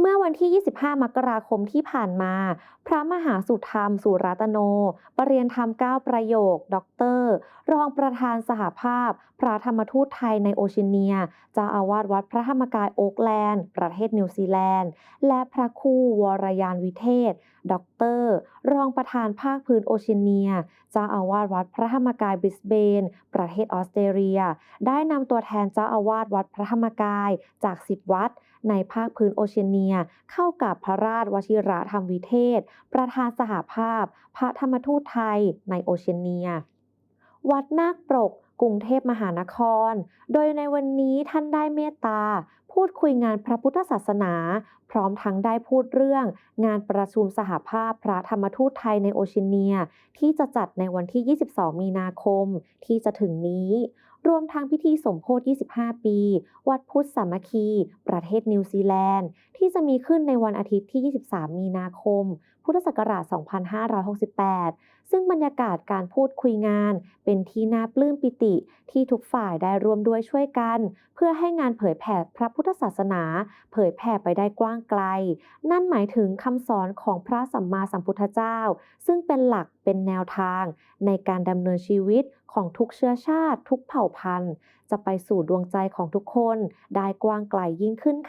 เมื่อวันที่ 25 มกราคมที่ผ่านมา พระมหาสุธรรม สุรัตโน ปรริยนธรรม 9 ประโยค ด็อกเตอร์ รองประธานสหภาพ พระธรรมทูตไทยในโอเชียเนียเจ้าอาวาสวัดพระธรรมกายโอ๊กแลนด์ ประเทศนิวซีแลนด์ และพระครูวรยานวิเทศ ด็อกเตอร์ รองประธานภาคพื้นโอเชียเนียเจ้าอาวาสวัดพระธรรมกายบริสเบน ประเทศออสเตรเลีย ได้นำตัวแทนเจ้าอาวาสวัดพระธรรมกายจาก 10 วัดในภาคพื้นโอเชียนีย เข้ากับพระราชวชิระธรรมวิเทศ ประธานสหภาพ พระธรรมทูตไทยในโอเชียเนีย วัดนาคปรกกรุงเทพมหานคร โดยในวันนี้ท่านได้เมตตา พูดคุยงานพระพุทธศาสนา พร้อมทั้งได้พูดเรื่อง งานประชุมสหภาพพระธรรมทูตไทยในโอเชียเนีย ที่จะจัดในวันที่ 22 มีนาคมที่จะถึงนี้ รวมทั้งพิธีสมโพธิ 25 ปี วัดพุทธสามัคคี ประเทศนิวซีแลนด์ ที่จะมีขึ้นในวันอาทิตย์ที่ 23 มีนาคม พุทธศักราช 2568ซึ่งบรรยากาศการพูดคุยงาน เป็นที่น่าปลื้มปิติที่ทุกฝ่ายได้ร่วมด้วยช่วยกัน เพื่อให้งานเผยแผ่พระพุทธศาสนา เผยแผ่ไปได้กว้างไกล นั่นหมายถึงคำสอนของพระสัมมาสัมพุทธเจ้า ซึ่งเป็นหลักเป็นแนวทาง ในการดำเนินชีวิตของทุกเชื้อชาติ ทุกเผ่าพันธุ์ จะไปสู่ดวงใจของทุกคนได้กว้างไกลยิ่งขึ้นค่ะ